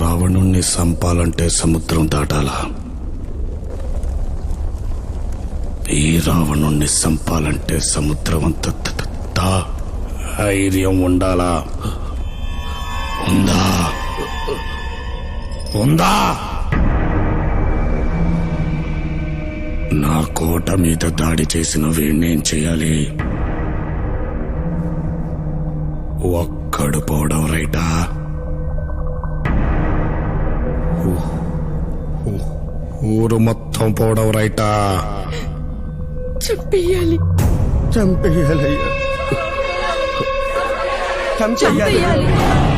రావణుణ్ణి సంపాలంటే సముద్రం దాటాలా? ఈ రావణుణ్ణి సంపాలంటే సముద్రం అంత ధైర్యం ఉండాలా? ఉందా? ఉందా? నా కోట మీద దాడి చేసిన వీణ్ణేం చేయాలి? ఒక్కడు పోవడం రైటా? ఊరు మొత్తం పోవడం రైటా? చంపేయాలి. చంపేయాలయ్యా చంపేయాలి. చంపేయాలి.